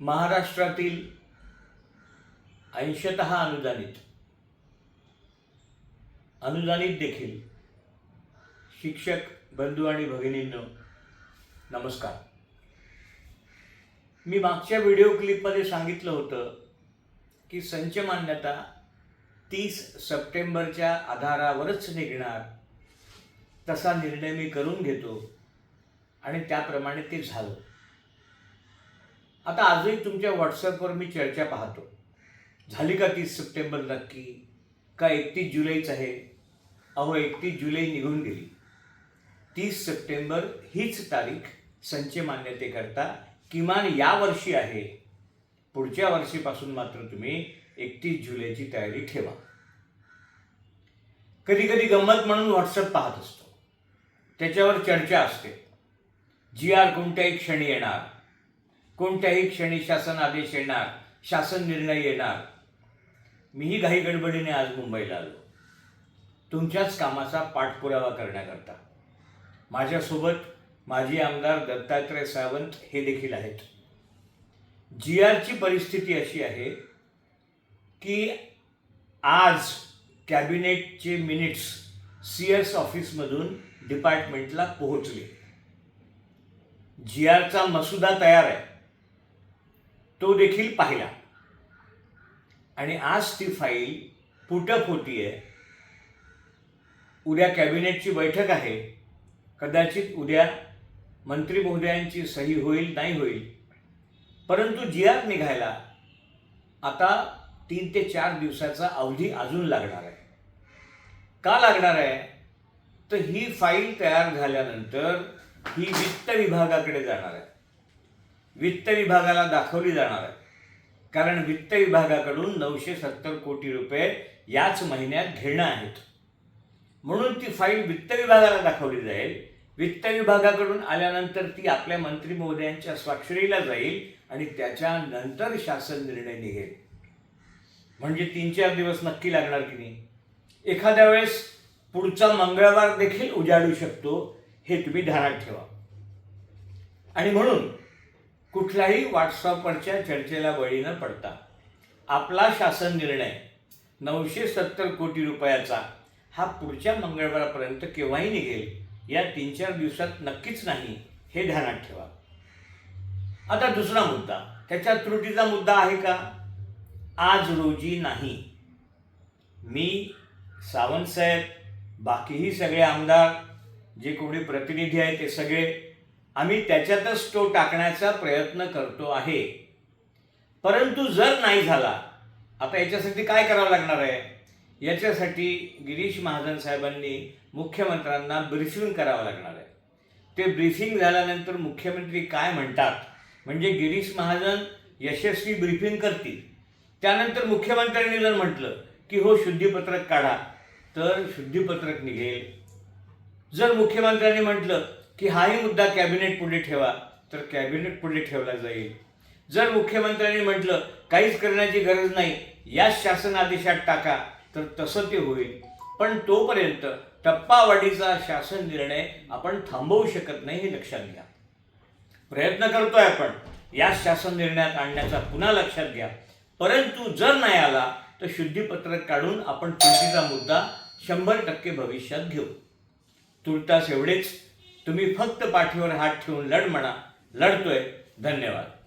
महाराष्ट्रातील अंशत अनुदानित अनुदानित देखील शिक्षक बंधू आणि भगिनींनो नमस्कार. मी मागच्या व्हिडिओ क्लिपमध्ये सांगितलं होतं की संच मान्यता तीस सप्टेंबरच्या आधारावरच निघणार तसा निर्णय मी करून घेतो आणि त्याप्रमाणे ते झालं. आता आजही तुमच्या व्हॉट्सअपवर मी चर्चा पाहतो. झाली का तीस सप्टेंबर नक्की? का एकतीस जुलैच आहे? अहो एकतीस जुलै निघून गेली. तीस सप्टेंबर हीच तारीख संच मान्यतेकरता किमान या वर्षी आहे. पुढच्या वर्षीपासून मात्र तुम्ही एकतीस जुलैची तयारी ठेवा. कधी कधी गंमत म्हणून व्हॉट्सअप पाहत असतो. त्याच्यावर चर्चा असते. जी आर कोणत्याही क्षणी येणार कोणत्याही क्षणी शासन आदेश येणार शासन निर्णय येणार. मीही घाई गडबडीने आज मुंबईला आलो. तुमच्याच कामाचा पाठपुरावा करण्याकरता. माझ्यासोबत माजी आमदार दत्तात्रय सावंत हे देखील आहेत. जी आरची परिस्थिती अशी आहे की आज कॅबिनेटचे मिनिट्स सी एस ऑफिसमधून डिपार्टमेंटला पोहोचले. जी आरचा मसुदा तयार आहे. तो देखील पाहिला. आणि आज ती फाईल फुटप होती आहे उद्या कॅबिनेटची बैठक आहे. कदाचित उद्या मंत्री महोदयांची सही होईल नाही होईल. परंतु जी आर निघायला आता तीन ते चार दिवसाचा अवधी अजून लागणार आहे. का लागणार आहे? तर ही फाईल तयार झाल्यानंतर ही वित्त विभागाकडे जाणार आहे. वित्त विभागाला दाखवली जाणार आहे. कारण वित्त विभागाकडून नऊशे सत्तर कोटी रुपये याच महिन्यात घेणं आहेत. म्हणून ती फाईल वित्त विभागाला दाखवली जाईल. वित्त विभागाकडून आल्यानंतर ती आपल्या मंत्री महोदयांच्या स्वाक्षरीला जाईल आणि त्याच्यानंतर शासन निर्णय निघेल. म्हणजे तीन चार दिवस नक्की लागणार की नाही? एखाद्या वेळेस पुढचा मंगळवार देखील उजाडू शकतो हे तुम्ही ध्यानात ठेवा. आणि म्हणून कुठल्याही व्हॉट्सअपवरच्या चर्चेला बळी न पडता. आपला शासन निर्णय नऊशे सत्तर कोटी रुपयाचा हा पुढच्या मंगळवारापर्यंत केव्हाही निघेल या तीन चार दिवसात नक्कीच नाही हे ध्यानात ठेवा. आता दुसरा मुद्दा त्याच्या त्रुटीचा मुद्दा आहे का? आज रोजी नाही. मी सावंतसाहेब बाकीही सगळे आमदार जे कोणी प्रतिनिधी आहेत ते सगळे आम्ही त्याच्यातच तो टाकण्याचा प्रयत्न करतो आहे. परंतु जर नाही झाला आता याच्यासाठी काय करावं लागणार आहे? याच्यासाठी गिरीश महाजन साहेबांनी मुख्यमंत्र्यांना ब्रिफिंग करावं लागणार आहे. ते ब्रिफिंग झाल्यानंतर मुख्यमंत्री काय म्हणतात? म्हणजे गिरीश महाजन यशस्वी ब्रिफिंग करतील. त्यानंतर मुख्यमंत्र्यांनी जर म्हटलं की हो शुद्धीपत्रक काढा तर शुद्धीपत्रक निघेल. जर मुख्यमंत्र्यांनी म्हटलं की हाही मुद्दा कॅबिनेट पुढे ठेवा तर कॅबिनेट पुढे ठेवला जाईल. जर मुख्यमंत्र्यांनी म्हटलं काहीच करण्याची गरज नाही याच शासन आदेशात टाका तर तसं ते होईल. पण तोपर्यंत टप्पावाढीचा शासन निर्णय आपण थांबवू शकत नाही हे लक्षात घ्या. प्रयत्न करतोय आपण या शासन निर्णयात आणण्याचा पुन्हा लक्षात घ्या. परंतु जर नाही आला तर शुद्धीपत्रक काढून आपण तुळशीचा मुद्दा शंभर टक्के भविष्यात घेऊ. तुर्तास एवढेच. तुम्ही फक्त पाठीवर हात ठेवून लढ म्हणा. लढतोय. धन्यवाद.